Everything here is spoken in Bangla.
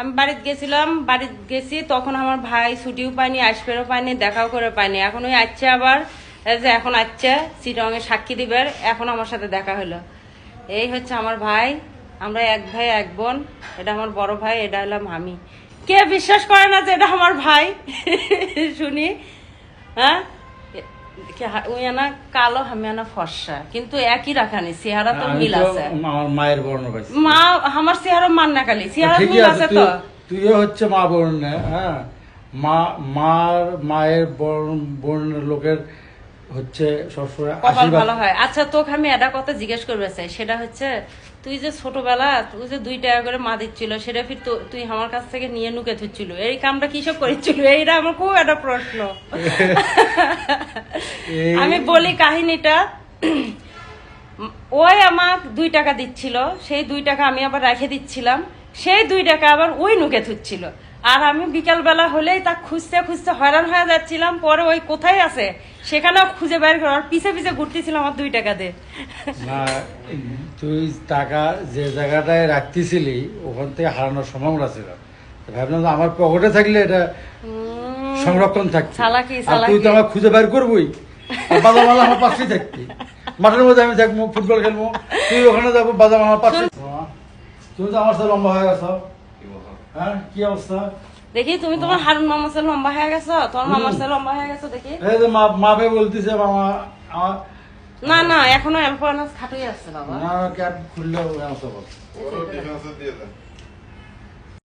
আমি বাড়িতে গেছিলাম, বাড়িতে গেছি, তখন আমার ভাই ছুটিও পাইনি আসবেরও পাইনি দেখাও করে পাইনি এখন ওই আসছে আবার যে এখন আসছে চিটংয়ে সাক্ষী দিবার, এখন আমার সাথে দেখা হলো। এই হচ্ছে আমার ভাই, আমরা এক ভাই, এক বোন, এটা আমার বড় ভাই, এটা হলাম আমি কে বিশ্বাস করে না যে এটা আমার ভাই? শুনি হ্যাঁ? কালো আমি ফর্সা। কিন্তু একই রাখানি চেহারা তো আমি মিল আছে। আমার মায়ের বর্ণ মা আমার চেহারা না খালি চেহারা মিল আছে আছে তো। তুইও হচ্ছে মা বর্ণ হ্যাঁ? মা মার মায়ের বর্ণ বর্ণের লোকের হচ্ছে সবসময় ভালো হয়। আচ্ছা তোকে আমি একটা কথা জিজ্ঞেস করবে চাই। সেটা হচ্ছে তুই যে ছোটবেলা তুই যে দুই টাকা করে মা দিচ্ছিল সেটা ফির তুই আমার কাছ থেকে নিয়ে নুকে থুচ্ছিল এই কামটা কিসব করেছিল? এইটা আমার খুব একটা প্রশ্ন। আমি বলি কাহিনীটা। ওই আমাক দুই টাকা দিচ্ছিল সেই দুই টাকা আমি আবার রেখে দিচ্ছিলাম সেই দুই টাকা আবার ওই নুকে থুচ্ছিল আর আমি বিকালবেলা হলেই তা খুঁজতে খুঁজতে হয়রান হয়ে যাচ্ছিলাম পরে ওই কোথায় আছে সেখানেও খুঁজে বের করার পিছে পিছে ঘুরতেছিলাম আমার দুই টাকা দিয়ে না তুই টাকা যে জায়গাটায় রাখতেছিলি ওখান থেকে হারানোর সম্ভাবনা ছিল। ভাবলাম আমার পকেটে থাকলে এটা সংরক্ষণ থাকছে আর তুই তো আমার খুঁজে বের করবই। বাদাম আলা আমার পাশেই থাকতি। মাঠের মধ্যে আমি থাকব ফুটবল খেলব তুই ওখানে যাব বাদাম আমার পাশে তুমি তো আমার সাথে লম্বা হয়ে গেছো। হ্যাঁ কি অবস্থা? দেখি তুমি তোমার হারুন মামার সাথে লম্বা হয়ে গেছো? তোমার মামার সাথে লম্বা হয়ে গেছো দেখি। এই যে মা মাপে বলতিছে মামা আমার না না এখনও আনাজ খাটুই আছে বাবা। না ক্যাব খুললেও আছে ডিফেন্সে দিয়ে দেন